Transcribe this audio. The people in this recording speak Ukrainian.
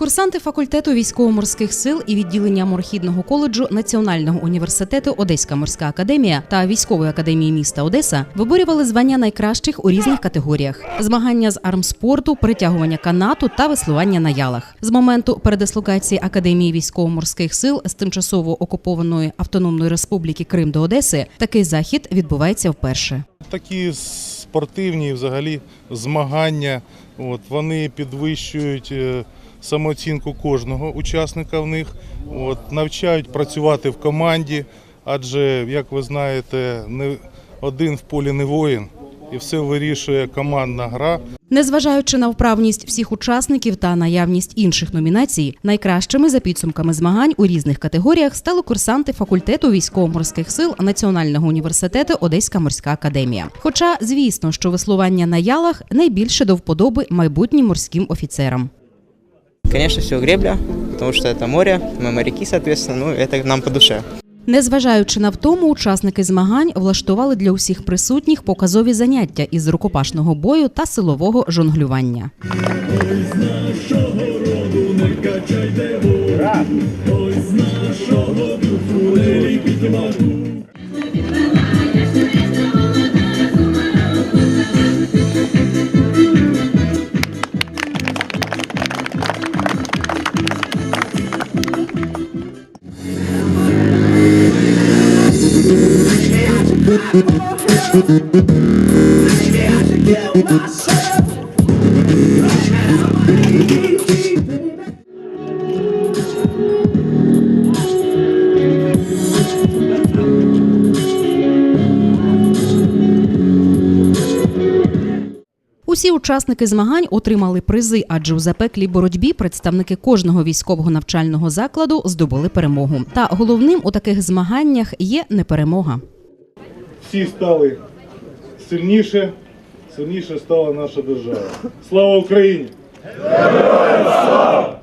Курсанти факультету військово-морських сил і відділення морхідного коледжу Національного університету Одеська морська академія та військової академії міста Одеса виборювали звання найкращих у різних категоріях: змагання з армспорту, притягування канату та веслування на ялах. З моменту передислокації академії військово-морських сил з тимчасово окупованої автономної республіки Крим до Одеси такий захід відбувається вперше. Такі спортивні взагалі змагання, от, вони підвищують е, самооцінку кожного учасника в них, от, навчають працювати в команді, адже, як ви знаєте, не один в полі не воїн, і все вирішує командна гра. Незважаючи на вправність всіх учасників та наявність інших номінацій, найкращими за підсумками змагань у різних категоріях стали курсанти факультету військово-морських сил Національного університету Одеська морська академія. Хоча, звісно, що веслування на ялах найбільше до вподоби майбутнім морським офіцерам. Конечно, все гребля, потому что это море, мы моряки, соответственно, ну, это нам по душе. Незважаючи на втому, учасники змагань влаштували для усіх присутніх показові заняття із рукопашного бою та силового жонглювання. Усі учасники змагань отримали призи, адже у запеклій боротьбі представники кожного військового навчального закладу здобули перемогу. Та головним у таких змаганнях є не перемога. Всі стали сильніше, сильніше стала наша держава. Слава Україні! Героям слава!